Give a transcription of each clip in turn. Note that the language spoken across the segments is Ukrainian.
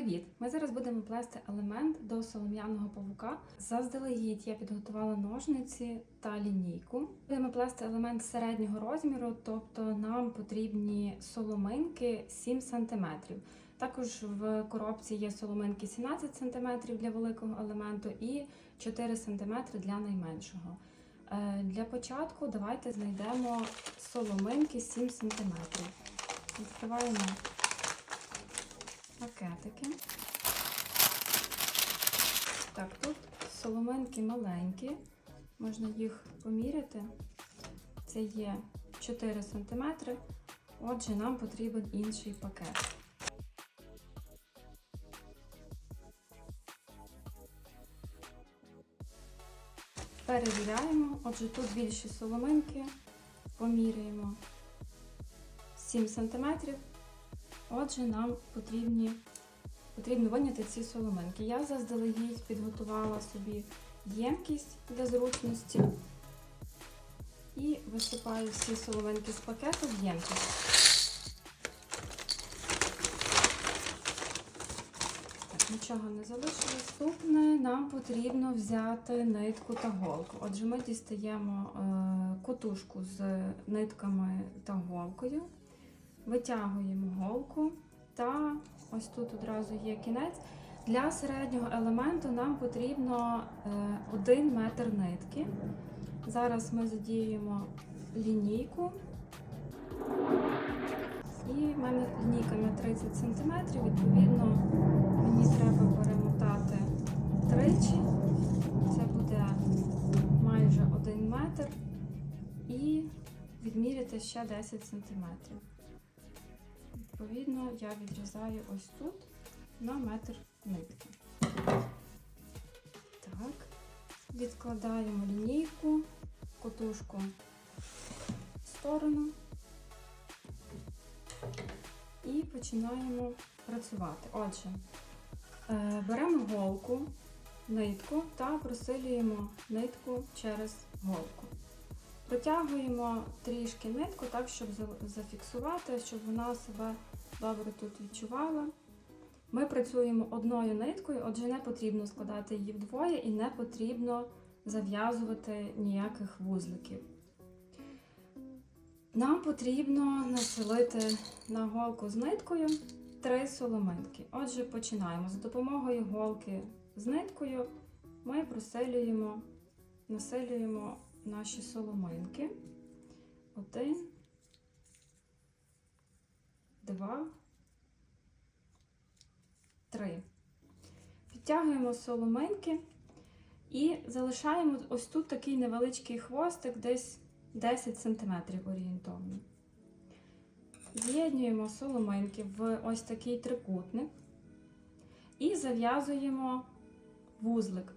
Привіт! Ми зараз будемо плести елемент до солом'яного павука. Заздалегідь я підготувала ножниці та лінійку. Будемо плести елемент середнього розміру, тобто нам потрібні соломинки 7 см. Також в коробці є соломинки 17 см для великого елементу і 4 см для найменшого. Е, Для початку давайте знайдемо соломинки 7 см. Відкриваємо пакетики. Так, тут соломинки маленькі, можна їх поміряти. Це є 4 см, отже, нам потрібен інший пакет. Перевіряємо, отже, тут більші соломинки, поміряємо 7 см. Отже, нам потрібні, потрібно виняти ці соломинки. Я заздалегідь підготувала собі ємкість для зручності і висипаю всі соломинки з пакету в ємкість. Так, нічого не залишилось. Наступне нам потрібно взяти нитку та голку. Отже, ми дістаємо е, кутушку з нитками та голкою. Витягуємо голку та ось тут одразу є кінець. Для середнього елементу нам потрібно 1 метр нитки. Зараз ми задіємо лінійку. І в мене лінійка на 30 см, відповідно, мені треба перемотати тричі. Це буде майже 1 метр. І відміряти ще 10 см. Відповідно, я відрізаю ось тут на метр нитки. Так, відкладаємо лінійку, котушку в сторону і починаємо працювати. Отже, е, беремо голку, нитку та просилюємо нитку через голку. Протягуємо трішки нитку, так, щоб зафіксувати, щоб вона себе добре тут відчувала. Ми працюємо одною ниткою, отже, не потрібно складати її вдвоє і не потрібно зав'язувати ніяких вузликів. Нам потрібно населити на голку з ниткою три соломинки. Отже, починаємо. За допомогою голки з ниткою ми просилюємо, населюємо наші соломинки. Один, два, три. Підтягуємо соломинки і залишаємо ось тут такий невеличкий хвостик, десь 10 см орієнтовно. З'єднуємо соломинки в ось такий трикутник і зав'язуємо вузлик.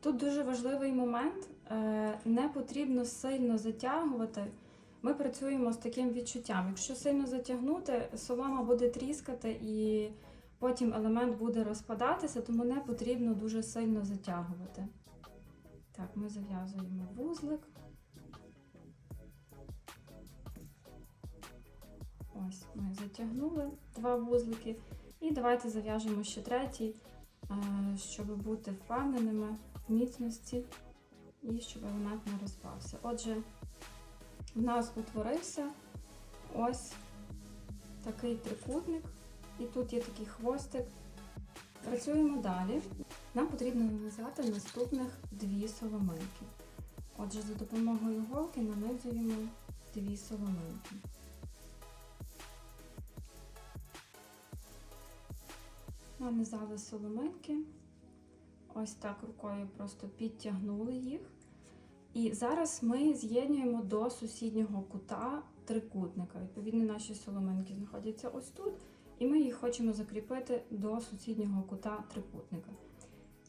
Тут дуже важливий момент, не потрібно сильно затягувати. Ми працюємо з таким відчуттям. Якщо сильно затягнути, солома буде тріскати і потім елемент буде розпадатися, тому не потрібно дуже сильно затягувати. Так, ми зав'язуємо вузлик. Ось, ми затягнули два вузлики. І давайте зав'яжемо ще третій, щоб бути впевненими в міцності і щоб елемент не розпався. Отже, в нас утворився ось такий трикутник, і тут є такий хвостик. Працюємо далі. Нам потрібно нанизати наступних дві соломинки. Отже, за допомогою голки нанизуємо дві соломинки. Нанизали соломинки. Ось так рукою просто підтягнули їх. І зараз ми з'єднуємо до сусіднього кута трикутника. Відповідно, наші соломинки знаходяться ось тут, і ми їх хочемо закріпити до сусіднього кута трикутника.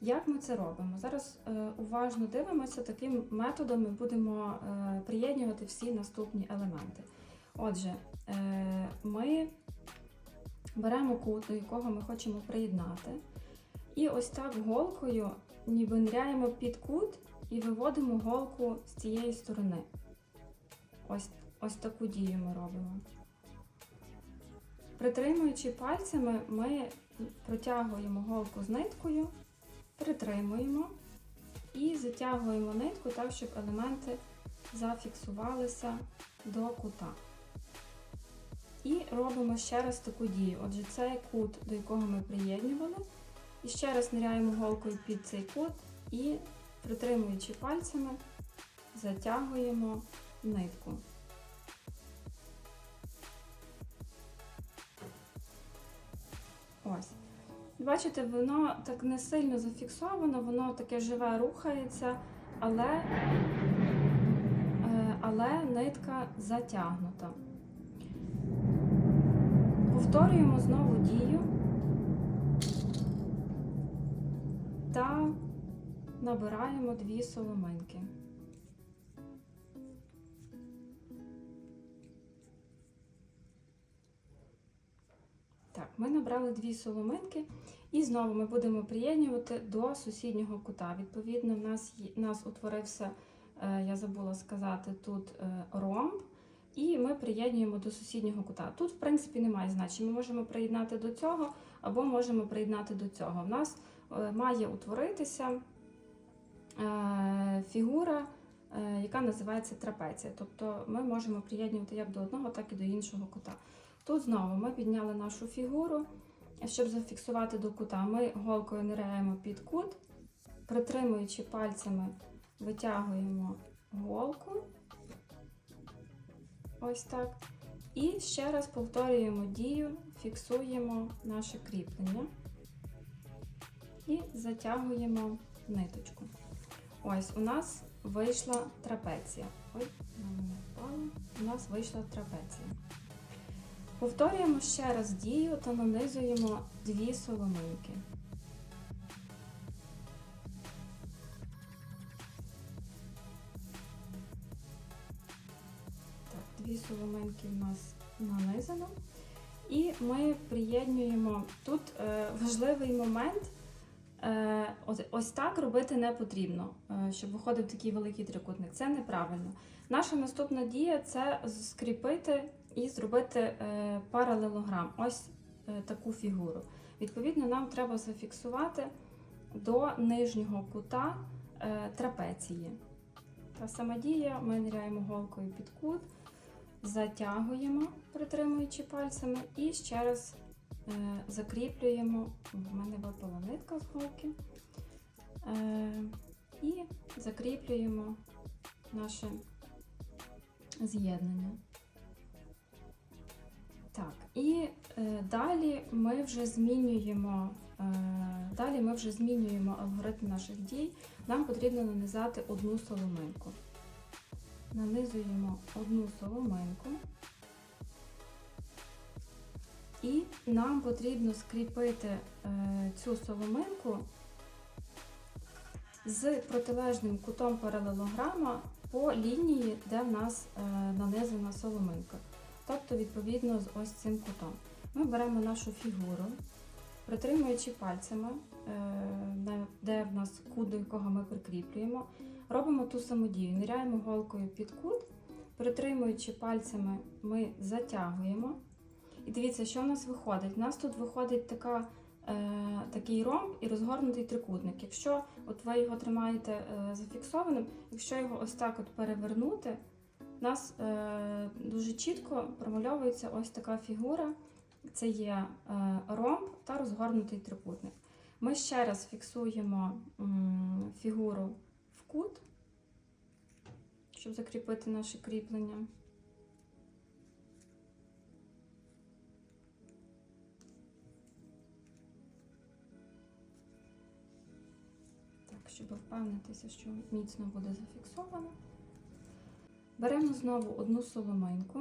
Як ми це робимо? Зараз е, уважно дивимося, таким методом ми будемо е, приєднувати всі наступні елементи. Отже, е, ми беремо кут, до якого ми хочемо приєднати. І ось так голкою ніби ниряємо під кут і виводимо голку з цієї сторони. Ось, ось таку дію ми робимо. Притримуючи пальцями, ми протягуємо голку з ниткою, притримуємо і затягуємо нитку так, щоб елементи зафіксувалися до кута. І робимо ще раз таку дію. Отже, цей кут, до якого ми приєднювали. І ще раз ниряємо голкою під цей кут і, притримуючи пальцями, затягуємо нитку. Ось. Бачите, воно так не сильно зафіксовано, воно таке живе рухається, але, е, але нитка затягнута. Повторюємо знову дію та набираємо дві соломинки. Так, ми набрали дві соломинки і знову ми будемо приєднувати до сусіднього кута. Відповідно, в нас, в нас утворився, е, я забула сказати, тут е, ромб, і ми приєднуємо до сусіднього кута. Тут, в принципі, немає значення. Ми можемо приєднати до цього або можемо приєднати до цього. В нас е, має утворитися фігура, е, яка називається трапеція. Тобто ми можемо приєднувати як до одного, так і до іншого кута. Тут знову ми підняли нашу фігуру. Щоб зафіксувати до кута, ми голкою ниряємо під кут, притримуючи пальцями, витягуємо голку. Ось так. І ще раз повторюємо дію, фіксуємо наше кріплення і затягуємо ниточку. Ось у нас вийшла трапеція. Ой. У нас вийшла трапеція. Повторюємо ще раз дію та нанизуємо дві соломинки. Так, дві соломинки в нас нанизано. І ми приєднуємо тут е, важливий момент. Е, ось, так робити не потрібно, е, щоб виходив такий великий трикутник. Це неправильно. Наша наступна дія це скріпити і зробити е, паралелограм. Ось таку фігуру. Відповідно, нам треба зафіксувати до нижнього кута трапеції. Та сама дія, ми ниряємо голкою під кут, затягуємо, притримуючи пальцями, і ще раз закріплюємо. У мене випала нитка з голки. Е, і закріплюємо наше з'єднання. Так, і е, далі ми вже змінюємо. Е, далі ми вже змінюємо алгоритм наших дій. Нам потрібно нанизати одну соломинку. Нанизуємо одну соломинку. І нам потрібно скріпити е, цю соломинку з протилежним кутом паралелограма по лінії, де в нас е, нанизана соломинка. Тобто, відповідно, з ось цим кутом. Ми беремо нашу фігуру, притримуючи пальцями, е, де в нас кут, до якого ми прикріплюємо, робимо ту саму дію. Ниряємо голкою під кут, притримуючи пальцями, ми затягуємо. І дивіться, що в нас виходить. У нас тут виходить така, е, такий ромб і розгорнутий трикутник. Якщо от ви його тримаєте е, зафіксованим, якщо його ось так от перевернути, у нас е, дуже чітко промальовується ось така фігура. Це є е, ромб та розгорнутий трикутник. Ми ще раз фіксуємо м, фігуру в кут, щоб закріпити наше кріплення. Щоб впевнитися, що міцно буде зафіксовано. Беремо знову одну соломинку,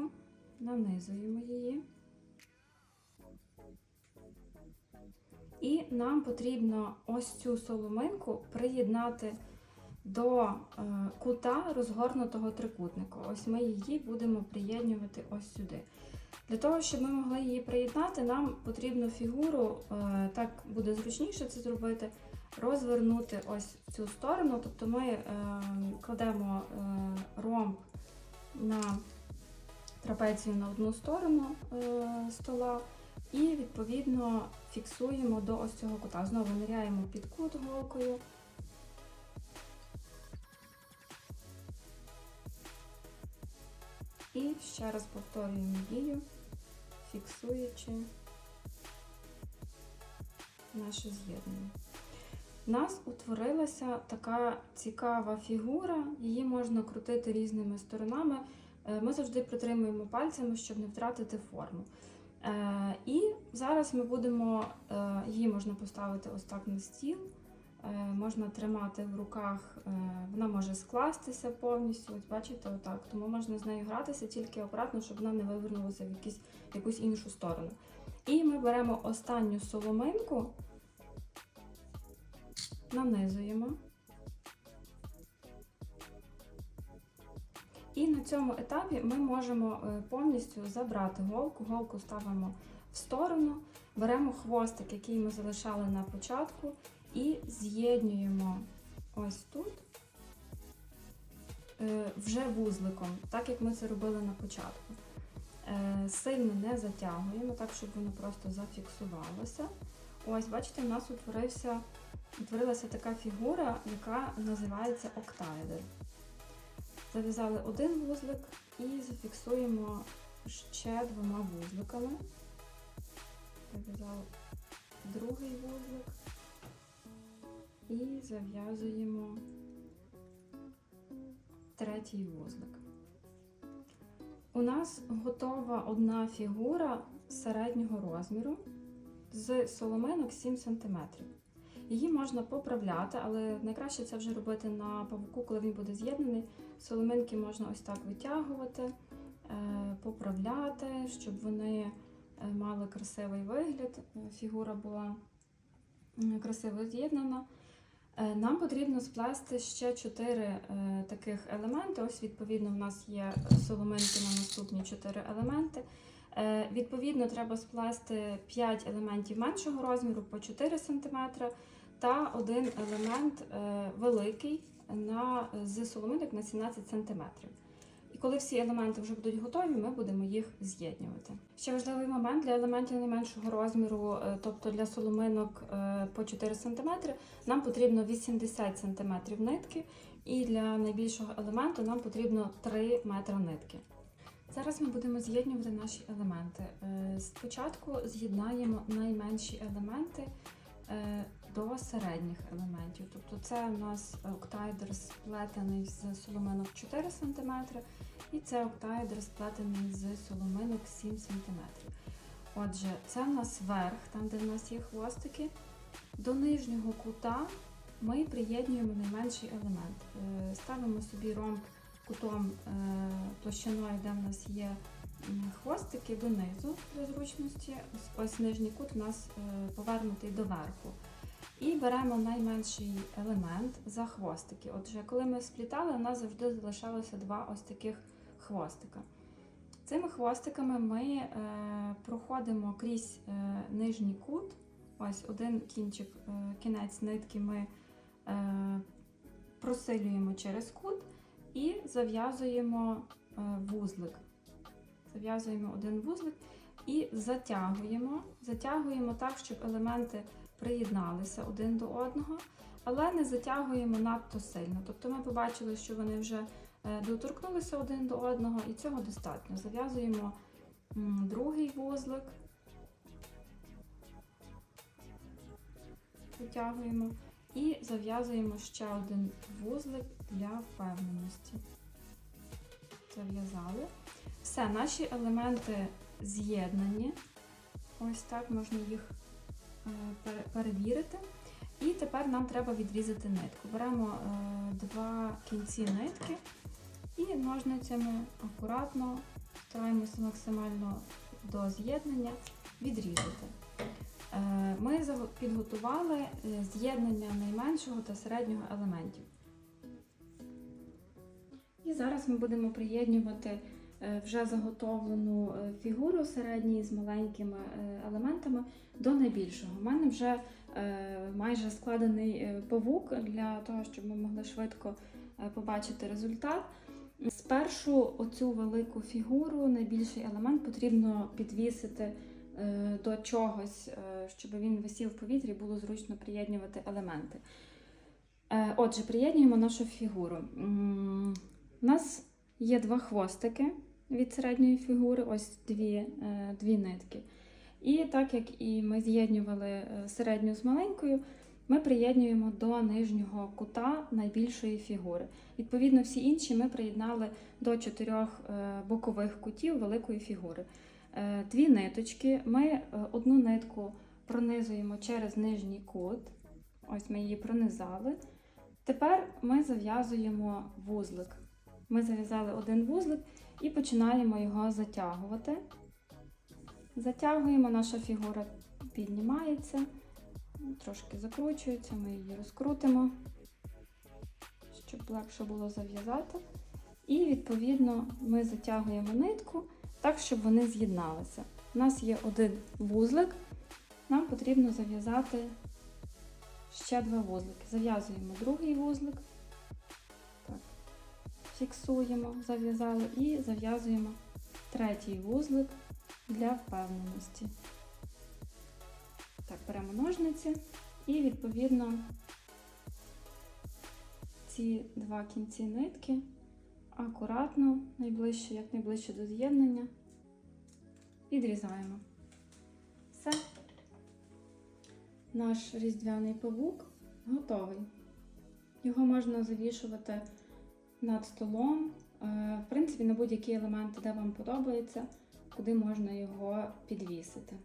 нанизуємо її. І нам потрібно ось цю соломинку приєднати до е, кута розгорнутого трикутника. Ось ми її будемо приєднувати ось сюди. Для того, щоб ми могли її приєднати, нам потрібно фігуру, е, так буде зручніше це зробити, розвернути ось цю сторону. Тобто ми е, кладемо е, ромб на трапецію на одну сторону е, стола, І відповідно фіксуємо до ось цього кута. Знову ниряємо під кут голкою. І ще раз повторюємо дію, фіксуючи наше з'єднання. У нас утворилася така цікава фігура, її можна крутити різними сторонами. Е, Ми завжди притримуємо пальцями, щоб не втратити форму. Е, І зараз ми будемо, е, її можна поставити ось так на стіл, можна тримати в руках, вона може скластися повністю, ось бачите, отак. Тому можна з нею гратися тільки акуратно, щоб вона не вивернулася в якісь, в якусь іншу сторону. І ми беремо останню соломинку, нанизуємо. І на цьому етапі ми можемо е, повністю забрати голку. Голку ставимо в сторону, беремо хвостик, який ми залишали на початку, і з'єднуємо ось тут е, вже вузликом, так як ми це робили на початку. Е, Сильно не затягуємо, так, щоб воно просто зафіксувалося. Ось, бачите, у нас утворився, утворилася така фігура, яка називається октаедр. Зав'язали один вузлик і зафіксуємо ще двома вузликами. Зав'язали другий вузлик і зав'язуємо третій вузлик. У нас готова одна фігура середнього розміру з соломинок 7 см. Її можна поправляти, але найкраще це вже робити на павуку, коли він буде з'єднаний. Соломинки можна ось так витягувати, е, поправляти, щоб вони е, мали красивий вигляд, фігура була красиво з'єднана. Е, Нам потрібно сплести ще 4 таких елементи. Ось, відповідно, в нас є соломинки на наступні 4 елементи. Відповідно, треба сплести 5 елементів меншого розміру по 4 см та один елемент е, великий на, з соломинок на 17 см. І коли всі елементи вже будуть готові, ми будемо їх з'єднувати. Ще важливий момент для елементів найменшого розміру, е, тобто для соломинок е, по 4 см, нам потрібно 80 см нитки, і для найбільшого елементу нам потрібно 3 метри нитки. Зараз ми будемо з'єднувати наші елементи. Е, Спочатку з'єднаємо найменші елементи е, до середніх елементів. Тобто це у нас октаедр сплетений з соломинок 4 см, і це октаедр сплетений з соломинок 7 см. Отже, це в нас верх, там де в нас є хвостики. До нижнього кута ми приєднуємо найменший елемент. Е, Ставимо собі ромб кутом е, площиною, де в нас є хвостики донизу для зручності. Ось, ось нижній кут у нас е, повернутий доверху. І беремо найменший елемент за хвостики. Отже, коли ми сплітали, у нас завжди залишалося два ось таких хвостика. Цими хвостиками ми е, проходимо крізь е, нижній кут. Ось один кінчик, е, кінець нитки ми е, просилюємо через кут і зав'язуємо е, вузлик. Зав'язуємо один вузлик і затягуємо. Затягуємо так, щоб елементи приєдналися один до одного, але не затягуємо надто сильно. Тобто ми побачили, що вони вже е, доторкнулися один до одного, і цього достатньо. Зав'язуємо другий вузлик, витягуємо і зав'язуємо ще один вузлик для впевненості. Зав'язали. Все, наші елементи з'єднані. Ось так можна їх перевірити. І тепер нам треба відрізати нитку. Беремо е, два кінці нитки і ножницями акуратно стараємося максимально до з'єднання відрізати. Е, Ми підготували е, з'єднання найменшого та середнього елементів. І зараз ми будемо приєднувати е, вже заготовлену е, фігуру середньої з маленькими е, елементами до найбільшого. У мене вже е, майже складений е, павук для того, щоб ми могли швидко е, побачити результат. Спершу оцю велику фігуру, найбільший елемент потрібно підвісити е, до чогось, е, щоб він висів в повітрі, було зручно приєднувати елементи. Е, Отже, приєднуємо нашу фігуру. У нас є два хвостики від середньої фігури, ось дві, е, дві нитки. І так як і ми з'єднювали е, середню з маленькою, ми приєднуємо до нижнього кута найбільшої фігури. Відповідно, всі інші ми приєднали до чотирьох е, бокових кутів великої фігури. Дві ниточки. Ми одну нитку пронизуємо через нижній кут. Ось ми її пронизали. Тепер ми зав'язуємо вузлик. Ми зав'язали один вузлик і починаємо його затягувати. Затягуємо, наша фігура піднімається, трошки закручується, ми її розкрутимо, щоб легше було зав'язати. І відповідно ми затягуємо нитку так, щоб вони з'єдналися. У нас є один вузлик, нам потрібно зав'язати ще два вузлики. Зав'язуємо другий вузлик, фіксуємо, зав'язали і зав'язуємо третій вузлик для впевненості. Так, беремо ножниці і відповідно ці два кінці нитки акуратно, найближче, як найближче до з'єднання, відрізаємо. Все. Наш різдвяний павук готовий. Його можна завішувати над столом, е, в принципі, на будь-які елементи, де вам подобається, куди можна його підвісити.